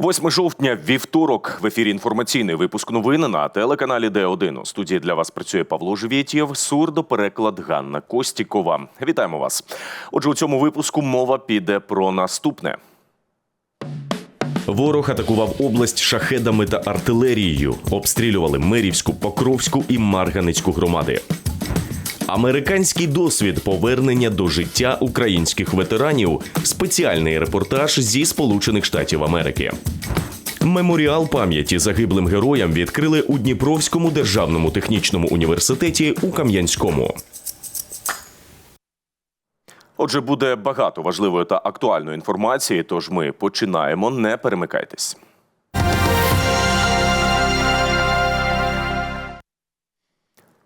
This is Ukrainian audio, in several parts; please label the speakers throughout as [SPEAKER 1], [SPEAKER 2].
[SPEAKER 1] 8 жовтня, вівторок, в ефірі інформаційний випуск новин на телеканалі Д1. У студії для вас працює Павло Живєтєв, сурдопереклад Ганна Костікова. Вітаємо вас. Отже, у цьому випуску мова піде про наступне. Ворог атакував область шахедами та артилерією. Обстрілювали Мирівську, Покровську і Марганицьку громади. Американський досвід повернення до життя українських ветеранів. Спеціальний репортаж зі Сполучених Штатів Америки. Меморіал пам'яті загиблим героям відкрили у Дніпровському державному технічному університеті у Кам'янському. Отже, буде багато важливої та актуальної інформації. Тож ми починаємо. Не перемикайтесь.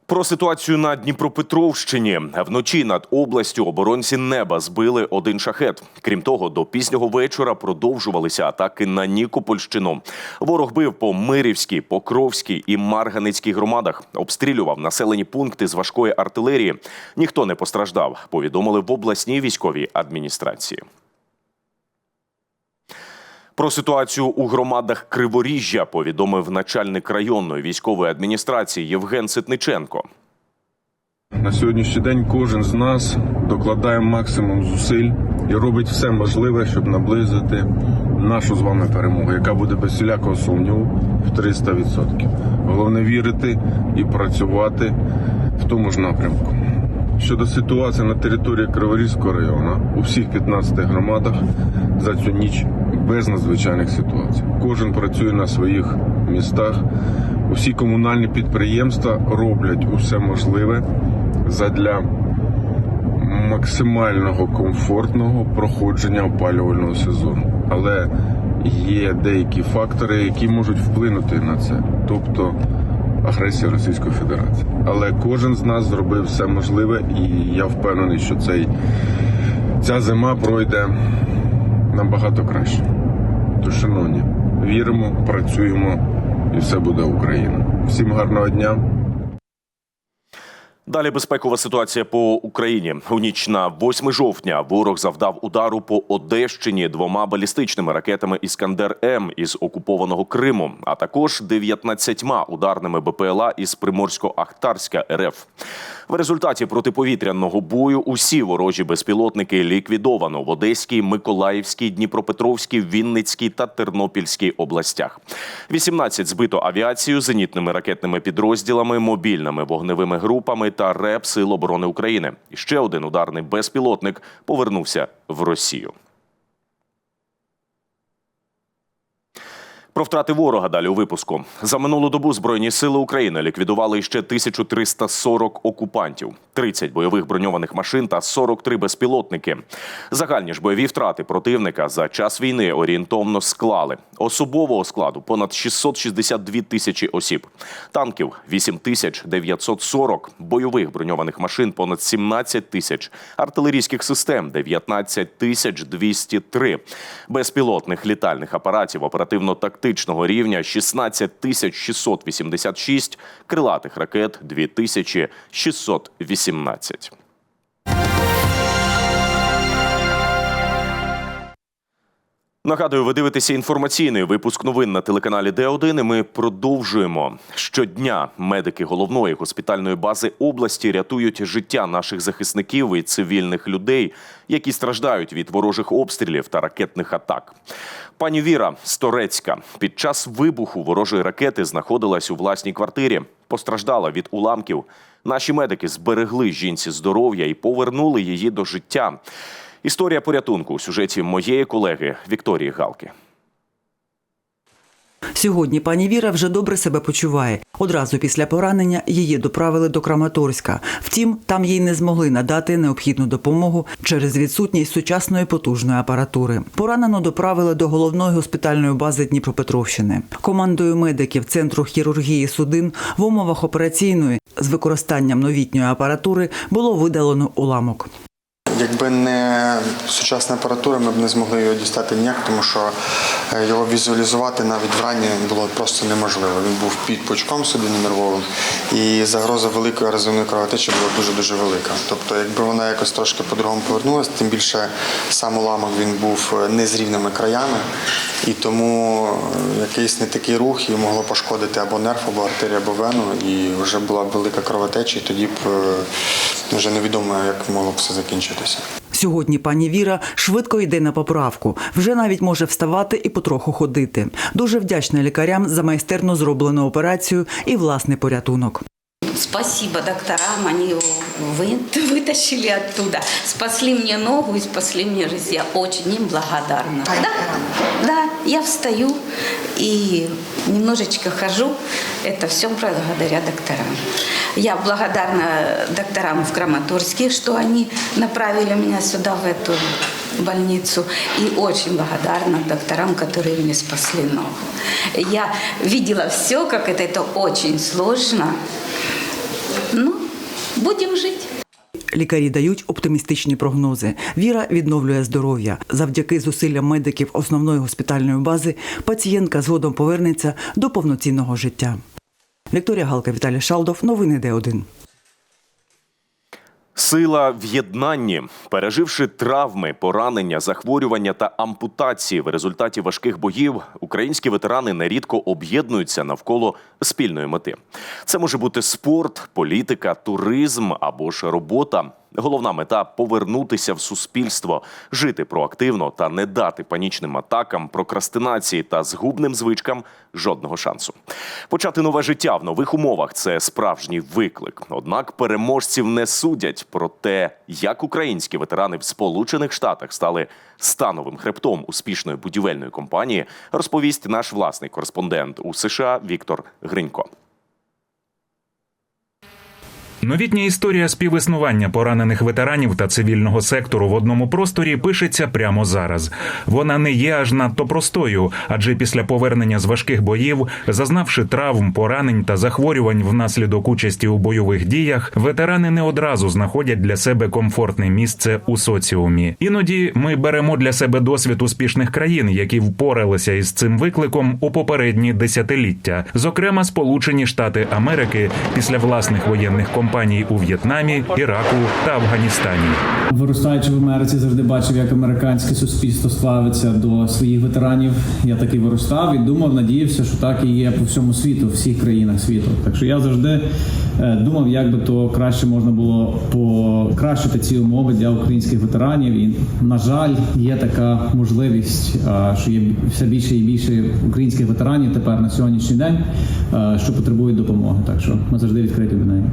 [SPEAKER 1] Про ситуацію на Дніпропетровщині вночі над областю оборонці неба збили один шахет. Крім того, до пізнього вечора продовжувалися атаки на Нікопольщину. Ворог бив по Мирівській, Покровській і Марганицькій громадах. Обстрілював населені пункти з важкої артилерії. Ніхто не постраждав. Повідомили в обласній військовій адміністрації. Про ситуацію у громадах Криворіжжя повідомив начальник районної військової адміністрації Євген Ситниченко.
[SPEAKER 2] На сьогоднішній день кожен з нас докладає максимум зусиль і робить все можливе, щоб наблизити нашу з вами перемогу, яка буде без всілякого сумніву в 300%. Головне вірити і працювати в тому ж напрямку. Щодо ситуації на території Криворізького району, у всіх 15 громадах за цю ніч без надзвичайних ситуацій. Кожен працює на своїх містах. Усі комунальні підприємства роблять усе можливе задля максимального комфортного проходження опалювального сезону. Але є деякі фактори, які можуть вплинути на це, тобто агресія Російської Федерації. Але кожен з нас зробив все можливе, і я впевнений, що цей, ця зима пройде набагато краще. Тож, шановні, віримо, працюємо, і все буде Україна. Всім гарного дня.
[SPEAKER 1] Далі безпекова ситуація по Україні. У ніч на 8 жовтня ворог завдав удару по Одещині двома балістичними ракетами Іскандер М із окупованого Криму, а також 19 ударними БПЛА із Приморсько-Ахтарська РФ. В результаті протиповітряного бою усі ворожі безпілотники ліквідовано в Одеській, Миколаївській, Дніпропетровській, Вінницькій та Тернопільській областях. 18 збито авіацією, зенітними ракетними підрозділами, мобільними вогневими групами та РЕП Сил оборони України. Ще один ударний безпілотник повернувся в Росію. Про втрати ворога далі у випуску. За минулу добу збройні сили України ліквідували ще 1340 окупантів, 30 бойових броньованих машин та 43 безпілотники. Загальні ж бойові втрати противника за час війни орієнтовно склали. Особового складу понад 662 тисячі осіб, танків 8940, бойових броньованих машин понад 17 тисяч, артилерійських систем 19 тисяч 203, безпілотних літальних апаратів оперативно тактичного рівня 16 тисяч 686, крилатих ракет 2618. Нагадую, ви дивитеся інформаційний випуск новин на телеканалі Д1. і Ми продовжуємо щодня. Медики головної госпітальної бази області рятують життя наших захисників і цивільних людей, які страждають від ворожих обстрілів та ракетних атак. Пані Віра Сторецька під час вибуху ворожої ракети знаходилась у власній квартирі. Постраждала від уламків. Наші медики зберегли жінці здоров'я і повернули її до життя. Історія порятунку у сюжеті моєї колеги Вікторії Галки.
[SPEAKER 3] Сьогодні пані Віра вже добре себе почуває. Одразу після поранення її доправили до Краматорська. Втім, там їй не змогли надати необхідну допомогу через відсутність сучасної потужної апаратури. Поранену доправили до головної госпітальної бази Дніпропетровщини. Командою медиків центру хірургії судин в умовах операційної з використанням новітньої апаратури було видалено уламок.
[SPEAKER 4] Якби не сучасна апаратура, ми б не змогли його дістати ніяк, тому що е, його візуалізувати навіть вранні було просто неможливо. Він був під пучком судинно-нервовим і загроза великої ерозивної кровотечі була дуже-дуже велика. Тобто, якби вона якось трошки по-другому повернулася, тим більше сам уламок він був е, не з рівними краями, і тому е, якийсь не такий рух і могло пошкодити або нерв, або артерію, або вену, і вже була велика кровотеча, і тоді б вже невідомо, як могло б все закінчитися.
[SPEAKER 3] Сьогодні пані Віра швидко йде на поправку. Вже навіть може вставати і потроху ходити. Дуже вдячна лікарям за майстерно зроблену операцію і власний порятунок.
[SPEAKER 5] Спасибо докторам, они вы- вытащили оттуда, спасли мне ногу и спасли мне жизнь. Я очень им благодарна. Да, да, я встаю и немножечко хожу. Это все благодаря докторам. Я благодарна докторам в Краматорске, что они направили меня сюда, в эту больницу. И очень благодарна докторам, которые мне спасли ногу. Я видела все, как это, это очень сложно. Ну, будем жить.
[SPEAKER 3] Лікарі дають оптимістичні прогнози. Віра відновлює здоров'я. Завдяки зусиллям медиків основної госпітальної бази пацієнтка згодом повернеться до повноцінного життя. Вікторія Галка, Віталій Шалдов. Новини Д1.
[SPEAKER 1] Сила в єднанні, переживши травми, поранення, захворювання та ампутації в результаті важких боїв, українські ветерани нерідко об'єднуються навколо спільної мети. Це може бути спорт, політика, туризм або ж робота. Головна мета повернутися в суспільство, жити проактивно та не дати панічним атакам, прокрастинації та згубним звичкам жодного шансу. Почати нове життя в нових умовах це справжній виклик. Однак переможців не судять про те, як українські ветерани в Сполучених Штатах стали становим хребтом успішної будівельної компанії, розповість наш власний кореспондент у США Віктор Гринько.
[SPEAKER 6] Новітня історія співіснування поранених ветеранів та цивільного сектору в одному просторі пишеться прямо зараз. Вона не є аж надто простою, адже після повернення з важких боїв, зазнавши травм, поранень та захворювань внаслідок участі у бойових діях, ветерани не одразу знаходять для себе комфортне місце у соціумі. Іноді ми беремо для себе досвід успішних країн, які впоралися із цим викликом у попередні десятиліття, зокрема Сполучені Штати Америки після власних воєнних компаній у В'єтнамі, Іраку та Афганістані.
[SPEAKER 7] Виростаючи в Америці, завжди бачив, як американське суспільство ставиться до своїх ветеранів. Я так і виростав і думав, надіявся, що так і є по всьому світу, в всіх країнах світу. Так що я завжди е, думав, як би то краще можна було покращити ці умови для українських ветеранів. І на жаль, є така можливість, е, що є все більше і більше українських ветеранів тепер на сьогоднішній день, е, що потребують допомоги. Так що ми завжди відкриті до неї.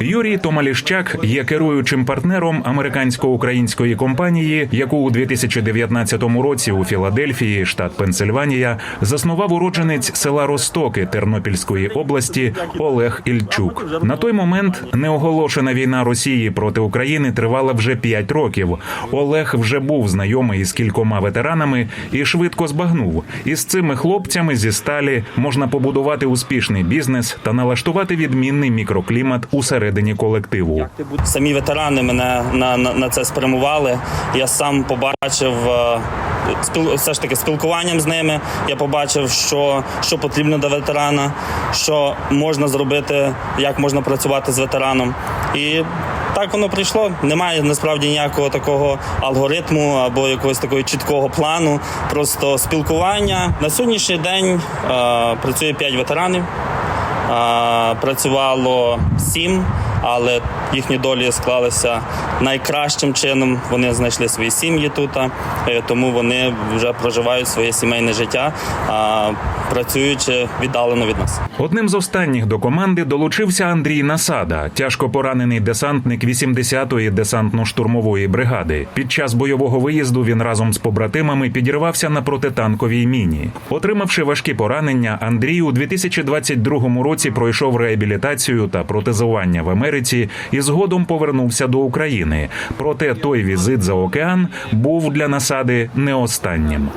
[SPEAKER 6] Юрій Томаліщак є керуючим партнером американсько-української компанії, яку у 2019 році у Філадельфії, штат Пенсильванія, заснував уродженець села Ростоки Тернопільської області Олег Ільчук. На той момент неоголошена війна Росії проти України тривала вже 5 років. Олег вже був знайомий із кількома ветеранами і швидко збагнув. Із цими хлопцями зі сталі можна побудувати успішний бізнес та налаштувати відмінний мікроклімат усередині колективу.
[SPEAKER 8] Самі ветерани мене на, на, на це спрямували. Я сам побачив е, все ж таки спілкуванням з ними. Я побачив, що, що потрібно до ветерана, що можна зробити, як можна працювати з ветераном. І так воно прийшло. Немає насправді ніякого такого алгоритму або якогось такого чіткого плану. Просто спілкування. На сьогоднішній день е, працює 5 ветеранів. Працювало сім, але їхні долі склалися найкращим чином. Вони знайшли свої сім'ї тут, е, тому вони вже проживають своє сімейне життя, а, працюючи віддалено від нас.
[SPEAKER 6] Одним з останніх до команди долучився Андрій Насада, тяжко поранений десантник 80-ї десантно-штурмової бригади. Під час бойового виїзду він разом з побратимами підірвався на протитанковій міні. Отримавши важкі поранення, Андрій у 2022 році пройшов реабілітацію та протезування в Америці. Америці і згодом повернувся до України. Проте той візит за океан був для насади не останнім.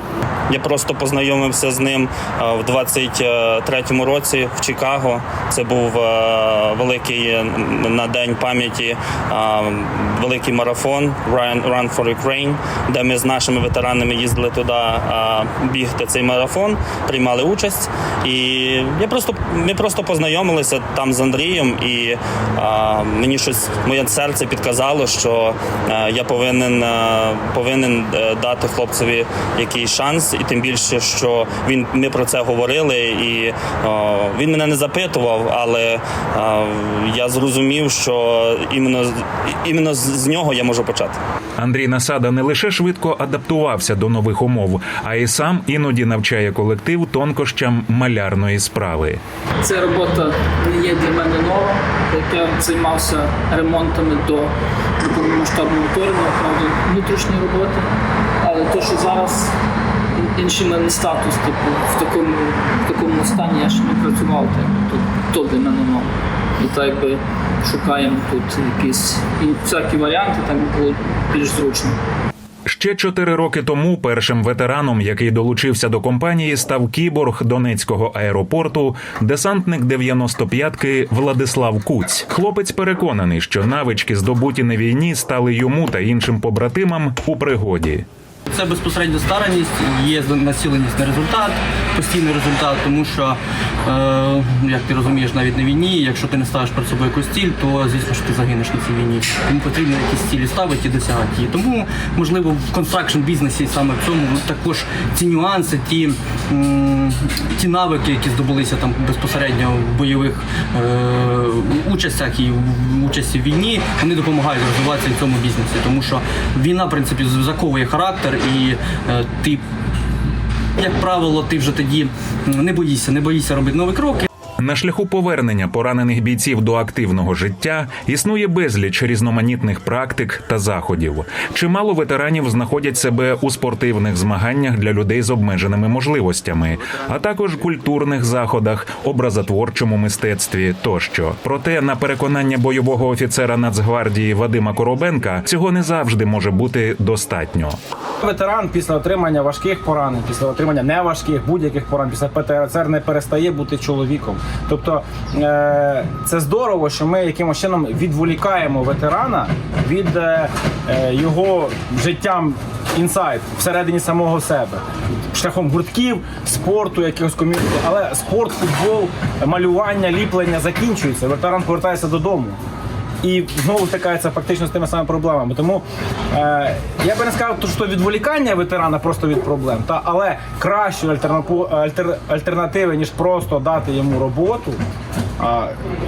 [SPEAKER 8] Я просто познайомився з ним е, в 23-му році в Чикаго. Це був е, великий на день пам'яті е, великий марафон Run for Ukraine, де ми з нашими ветеранами їздили туди бігти цей марафон, приймали участь. І я просто ми просто познайомилися там з Андрієм, і мені щось моє серце підказало, що е, я повинен, е, повинен е, дати хлопцеві якийсь шанс, і тим більше, що він ми про це говорили, і він мене не запитував, але я зрозумів, що іменно, іменно з з нього я можу почати.
[SPEAKER 6] Андрій Насада не лише швидко адаптувався до нових умов, а й сам іноді навчає колектив тонкощам малярної справи.
[SPEAKER 9] Ця робота не є для мене нова. Як я займався ремонтами до, повномасштабного вторгнення, правда, внутрішні роботи. Але те, що зараз інший мене статус, типу, в такому, в такому стані я ще не працював, так, то, для мене ново. І так якби шукаємо тут якісь і всякі варіанти, би було більш зручно.
[SPEAKER 6] Ще чотири роки тому першим ветераном, який долучився до компанії, став кіборг Донецького аеропорту, десантник 95-ки Владислав Куць. Хлопець переконаний, що навички, здобуті на війні, стали йому та іншим побратимам у пригоді.
[SPEAKER 10] Це безпосередньо стараність, є націленість на результат, постійний результат, тому що, е, як ти розумієш, навіть на війні, якщо ти не ставиш перед собою якусь ціль, то звісно що ти загинеш на цій війні. Тому потрібно якісь цілі ставити і досягати її. Тому, можливо, в констракшн бізнесі саме в цьому також ці нюанси, ті, м, ті навики, які здобулися там безпосередньо в бойових е, участях і в участі в війні, вони допомагають розвиватися в цьому бізнесі, тому що війна, в принципі, заковує характер, і е, ти, як правило, ти вже тоді не боїшся, не боїшся робити нові кроки.
[SPEAKER 6] На шляху повернення поранених бійців до активного життя існує безліч різноманітних практик та заходів. Чимало ветеранів знаходять себе у спортивних змаганнях для людей з обмеженими можливостями, а також культурних заходах, образотворчому мистецтві тощо. Проте, на переконання бойового офіцера Нацгвардії Вадима Коробенка, цього не завжди може бути достатньо.
[SPEAKER 11] Ветеран після отримання важких поранень, після отримання неважких будь-яких поранень, після ПТРЦР не перестає бути чоловіком. Тобто е, це здорово, що ми якимось чином відволікаємо ветерана від е, е, його життям інсайд всередині самого себе. Шляхом гуртків, спорту, якихось ком'юніті. Але спорт, футбол, малювання, ліплення закінчується. Ветеран повертається додому і знову стикається фактично з тими самими проблемами. Тому е, я би не сказав, що відволікання ветерана просто від проблем, та але кращої альтер, альтернативи, ніж просто дати йому роботу. А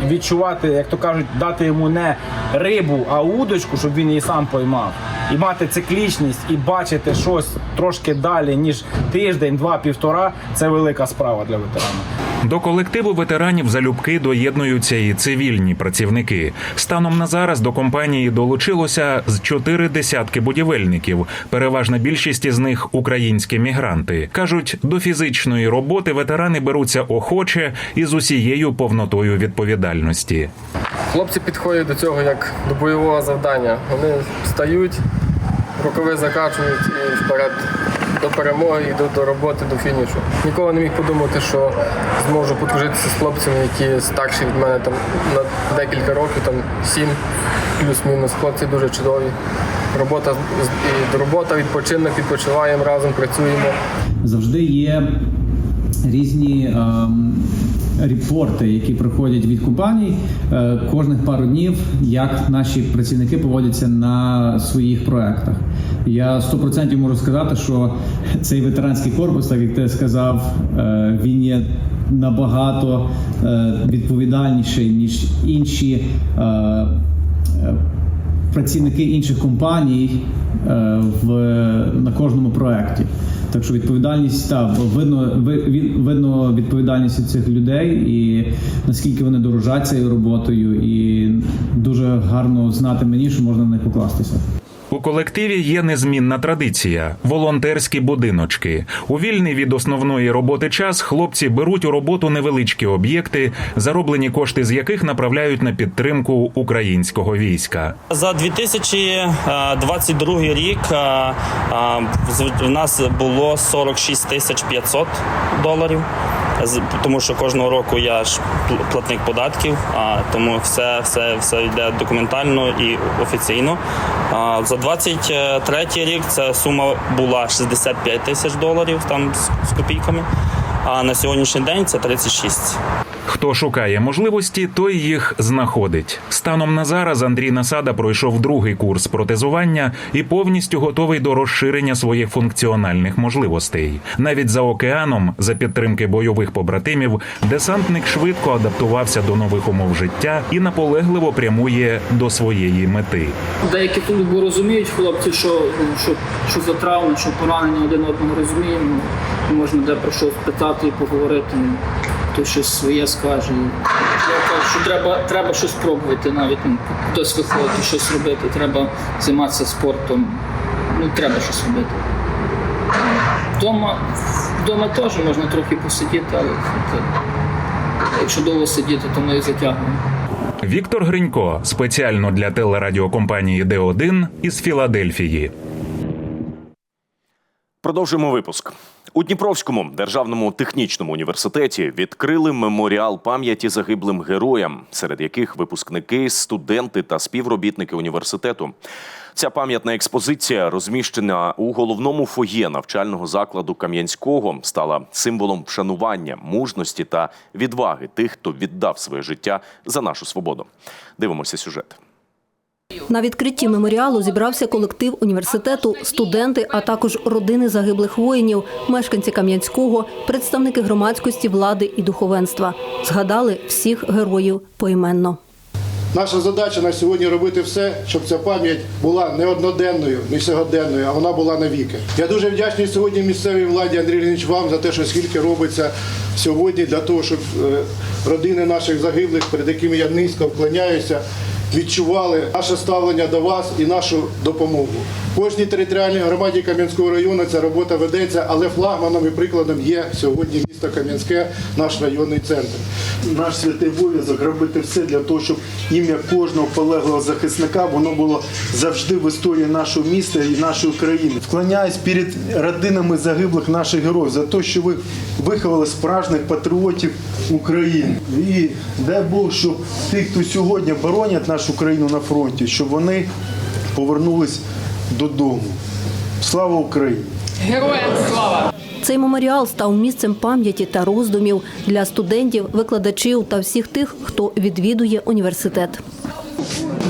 [SPEAKER 11] відчувати, як то кажуть, дати йому не рибу, а удочку, щоб він її сам поймав, і мати циклічність, і бачити щось трошки далі, ніж тиждень, два, півтора це велика справа для ветерана.
[SPEAKER 6] До колективу ветеранів залюбки доєднуються і цивільні працівники. Станом на зараз до компанії долучилося з чотири десятки будівельників. Переважна більшість із них українські мігранти. кажуть, до фізичної роботи ветерани беруться охоче і з усією повнотою відповідальності.
[SPEAKER 12] Хлопці підходять до цього як до бойового завдання. Вони встають, рукави закачують і вперед до перемоги йду до, роботи, до фінішу. Ніколи не міг подумати, що зможу подружитися з хлопцями, які старші від мене там на декілька років, там сім плюс-мінус. Хлопці дуже чудові. Робота і робота, відпочинок, відпочиваємо разом, працюємо.
[SPEAKER 7] завжди є різні ем, репорти, які приходять від компаній е, кожних пару днів, як наші працівники поводяться на своїх проектах. Я 100% можу сказати, що цей ветеранський корпус, так як ти сказав, е, він є набагато е, відповідальніший ніж інші. е, е, працівники інших компаній е, в на кожному проєкті. Так що відповідальність та видно ви- видно відповідальність цих людей і наскільки вони дорожать цією роботою, і дуже гарно знати мені, що можна на них покластися.
[SPEAKER 6] У колективі є незмінна традиція волонтерські будиночки. У вільний від основної роботи час хлопці беруть у роботу невеличкі об'єкти, зароблені кошти з яких направляють на підтримку українського війська.
[SPEAKER 8] За 2022 рік е, е, в нас було 46 тисяч 500 доларів. Тому що кожного року я ж платник податків, а тому все, все, все йде документально і офіційно. А за 23 рік ця сума була 65 тисяч доларів там з копійками. А на сьогоднішній день це 36.
[SPEAKER 6] Хто шукає можливості, той їх знаходить. Станом на зараз Андрій Насада пройшов другий курс протезування і повністю готовий до розширення своїх функціональних можливостей. Навіть за океаном, за підтримки бойових побратимів, десантник швидко адаптувався до нових умов життя і наполегливо прямує до своєї мети.
[SPEAKER 9] Деякі тут розуміють хлопці, що, що, що за травми, що поранення один одного розуміємо. Можна де про що спитати і поговорити. Хто щось своє скаже. Я кажу, що треба, треба щось пробувати навіть. Ну, хтось виходить, щось робити, треба займатися спортом. Ну, треба щось робити. Вдома, вдома теж можна трохи посидіти, але якщо довго сидіти, то ми і затягуємо.
[SPEAKER 6] Віктор Гринько спеціально для телерадіокомпанії Д1 із Філадельфії.
[SPEAKER 1] Продовжуємо випуск. У Дніпровському державному технічному університеті відкрили меморіал пам'яті загиблим героям, серед яких випускники, студенти та співробітники університету. Ця пам'ятна експозиція, розміщена у головному фоє навчального закладу Кам'янського, стала символом вшанування, мужності та відваги тих, хто віддав своє життя за нашу свободу. Дивимося сюжет.
[SPEAKER 13] На відкритті меморіалу зібрався колектив університету, студенти, а також родини загиблих воїнів, мешканці Кам'янського, представники громадськості, влади і духовенства. Згадали всіх героїв поіменно.
[SPEAKER 14] Наша задача на сьогодні робити все, щоб ця пам'ять була не одноденною, не сьогоденною, а вона була навіки. Я дуже вдячний сьогодні місцевій владі Андрій Леонідович, вам за те, що скільки робиться сьогодні для того, щоб е, родини наших загиблих, перед якими я низько вклоняюся, відчували наше ставлення до вас і нашу допомогу. Кожній територіальній громаді Кам'янського району ця робота ведеться, але флагманом і прикладом є сьогодні місто Кам'янське, наш районний центр.
[SPEAKER 15] наш святий обов'язок робити все для того, щоб ім'я кожного полеглого захисника воно було завжди в історії нашого міста і нашої країни. Вклоняюсь перед родинами загиблих наших героїв за те, що ви виховали справжніх патріотів України. І дай Бог, щоб ті, хто сьогодні боронять нашу країну на фронті, щоб вони повернулись додому. Слава Україні!
[SPEAKER 9] Героям слава!
[SPEAKER 13] Цей меморіал став місцем пам'яті та роздумів для студентів, викладачів та всіх тих, хто відвідує університет.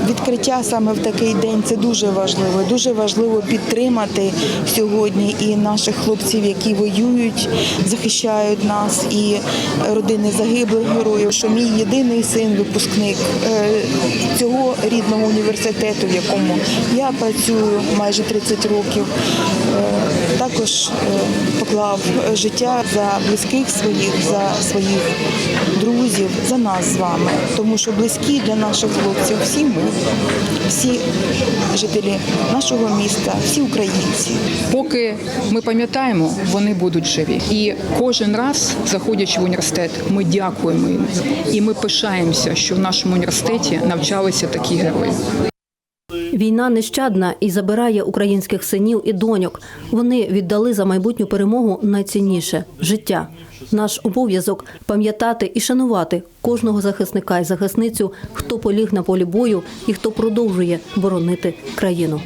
[SPEAKER 16] Відкриття саме в такий день це дуже важливо. Дуже важливо підтримати сьогодні і наших хлопців, які воюють, захищають нас, і родини загиблих героїв. Що мій єдиний син, випускник е, цього рідного університету, в якому я працюю майже 30 років, е, також е, поклав життя за близьких своїх, за своїх друзів, за нас з вами, тому що близькі для наших хлопців всі ми, всі жителі нашого міста, всі українці.
[SPEAKER 17] Поки ми пам'ятаємо, вони будуть живі. І кожен раз, заходячи в університет, ми дякуємо їм. І ми пишаємося, що в нашому університеті навчалися такі герої.
[SPEAKER 13] Війна нещадна і забирає українських синів і доньок. Вони віддали за майбутню перемогу найцінніше життя. Наш обов'язок пам'ятати і шанувати кожного захисника і захисницю, хто поліг на полі бою і хто продовжує боронити країну.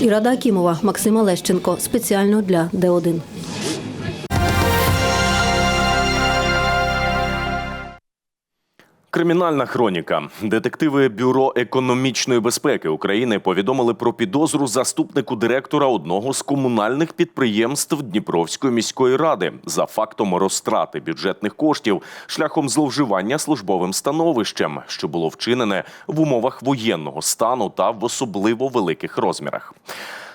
[SPEAKER 13] Ірада Акімова, Максима Лещенко спеціально для Д1.
[SPEAKER 1] Кримінальна хроніка. Детективи Бюро економічної безпеки України повідомили про підозру заступнику директора одного з комунальних підприємств Дніпровської міської ради за фактом розтрати бюджетних коштів шляхом зловживання службовим становищем, що було вчинене в умовах воєнного стану та в особливо великих розмірах.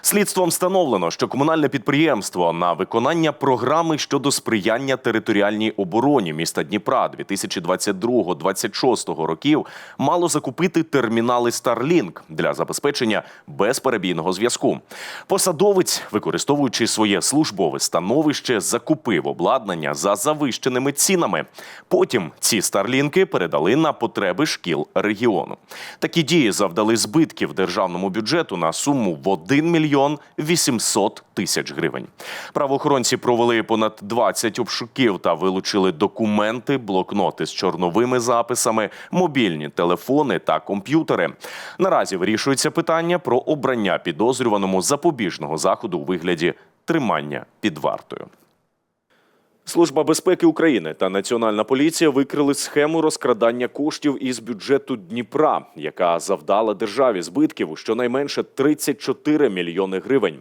[SPEAKER 1] Слідством встановлено, що комунальне підприємство на виконання програми щодо сприяння територіальній обороні міста Дніпра 2022-2026 років мало закупити термінали Starlink для забезпечення безперебійного зв'язку. Посадовець, використовуючи своє службове становище, закупив обладнання за завищеними цінами. Потім ці старлінки передали на потреби шкіл регіону. Такі дії завдали збитків державному бюджету на суму в 1 мільйон 800 тисяч гривень. Правоохоронці провели понад 20 обшуків та вилучили документи, блокноти з чорновими записами, мобільні телефони та комп'ютери. Наразі вирішується питання про обрання підозрюваному запобіжного заходу у вигляді тримання під вартою. Служба безпеки України та Національна поліція викрили схему розкрадання коштів із бюджету Дніпра, яка завдала державі збитків у щонайменше 34 мільйони гривень.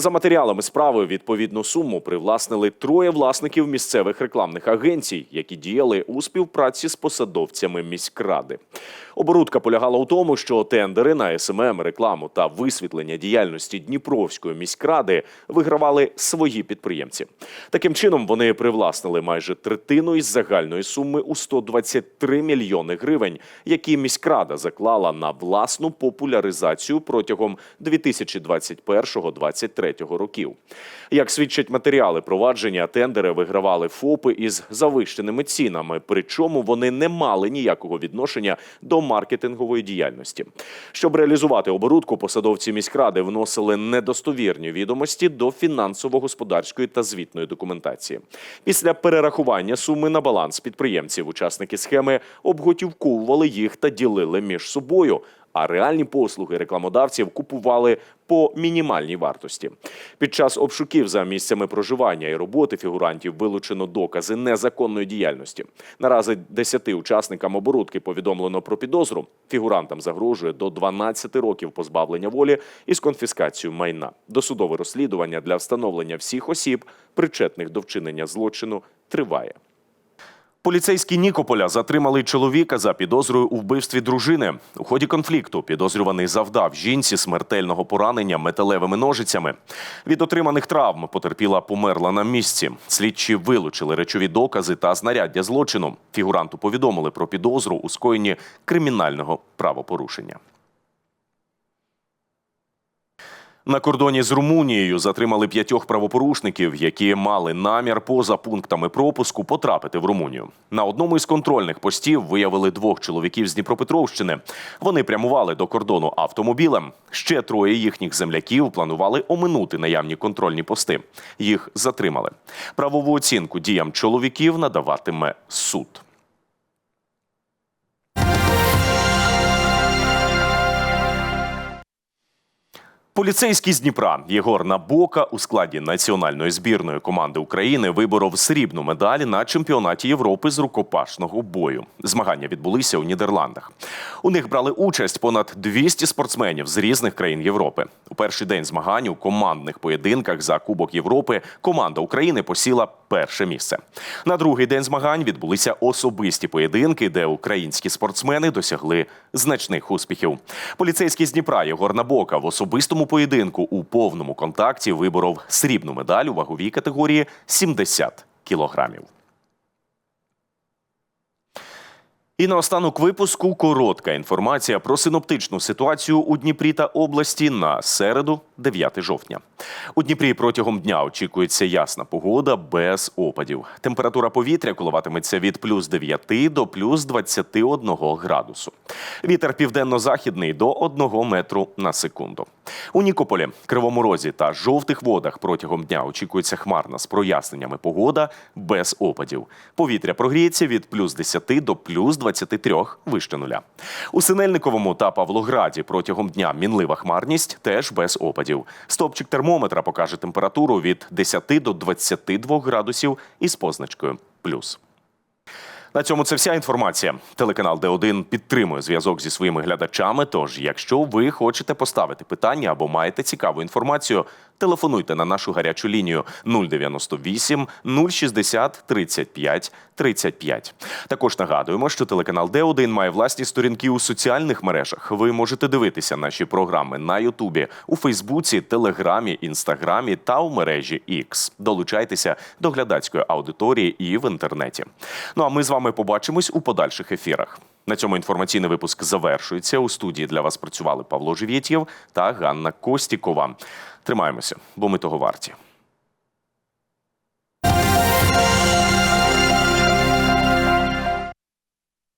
[SPEAKER 1] За матеріалами справи відповідну суму привласнили троє власників місцевих рекламних агенцій, які діяли у співпраці з посадовцями міськради. Оборудка полягала у тому, що тендери на СММ, рекламу та висвітлення діяльності Дніпровської міськради вигравали свої підприємці. Таким чином вони привласнили майже третину із загальної суми у 123 мільйони гривень, які міськрада заклала на власну популяризацію протягом 2021-2023 років. Як свідчать матеріали провадження, тендери вигравали ФОПи із завищеними цінами, причому вони не мали ніякого відношення до маркетингової діяльності. Щоб реалізувати оборудку, посадовці міськради вносили недостовірні відомості до фінансово-господарської та звітної документації. Після перерахування суми на баланс підприємців учасники схеми обготівковували їх та ділили між собою. А реальні послуги рекламодавців купували по мінімальній вартості. Під час обшуків за місцями проживання і роботи фігурантів вилучено докази незаконної діяльності. Наразі 10 учасникам оборудки повідомлено про підозру. Фігурантам загрожує до 12 років позбавлення волі із конфіскацією майна. Досудове розслідування для встановлення всіх осіб, причетних до вчинення злочину, триває. Поліцейські Нікополя затримали чоловіка за підозрою у вбивстві дружини. У ході конфлікту підозрюваний завдав жінці смертельного поранення металевими ножицями. Від отриманих травм потерпіла померла на місці. Слідчі вилучили речові докази та знаряддя злочину. Фігуранту повідомили про підозру у скоєнні кримінального правопорушення. На кордоні з Румунією затримали п'ятьох правопорушників, які мали намір поза пунктами пропуску потрапити в Румунію. На одному із контрольних постів виявили двох чоловіків з Дніпропетровщини. Вони прямували до кордону автомобілем. Ще троє їхніх земляків планували оминути наявні контрольні пости. Їх затримали. Правову оцінку діям чоловіків надаватиме суд. Поліцейський з Дніпра Єгор Набока у складі національної збірної команди України виборов срібну медаль на чемпіонаті Європи з рукопашного бою. Змагання відбулися у Нідерландах. У них брали участь понад 200 спортсменів з різних країн Європи. У перший день змагань у командних поєдинках за Кубок Європи команда України посіла перше місце. На другий день змагань відбулися особисті поєдинки, де українські спортсмени досягли значних успіхів. Поліцейський з Дніпра Єгор Набока в особистому поєдинку у повному контакті виборов срібну медаль у ваговій категорії 70 кілограмів. І наостанок випуску коротка інформація про синоптичну ситуацію у Дніпрі та області на середу, 9 жовтня. У Дніпрі протягом дня очікується ясна погода без опадів. Температура повітря коливатиметься від плюс 9 до плюс 21 градусу. Вітер південно-західний до 1 метру на секунду. У Нікополі, Кривому Розі та жовтих водах протягом дня очікується хмарна з проясненнями погода без опадів. Повітря прогріється від плюс 10 до плюс 23 вище нуля. У Синельниковому та Павлограді протягом дня мінлива хмарність теж без опадів. Стопчик термометра покаже температуру від 10 до 22 градусів із позначкою плюс. На цьому це вся інформація. Телеканал Д1 підтримує зв'язок зі своїми глядачами. Тож, якщо ви хочете поставити питання або маєте цікаву інформацію, Телефонуйте на нашу гарячу лінію 098 060 35 35. Також нагадуємо, що телеканал Д1 має власні сторінки у соціальних мережах. Ви можете дивитися наші програми на Ютубі, у Фейсбуці, Телеграмі, Інстаграмі та у мережі X. Долучайтеся до глядацької аудиторії і в інтернеті. Ну а ми з вами побачимось у подальших ефірах. На цьому інформаційний випуск завершується. У студії для вас працювали Павло Живєтєв та Ганна Костікова. Тримаємося, бо ми того варті.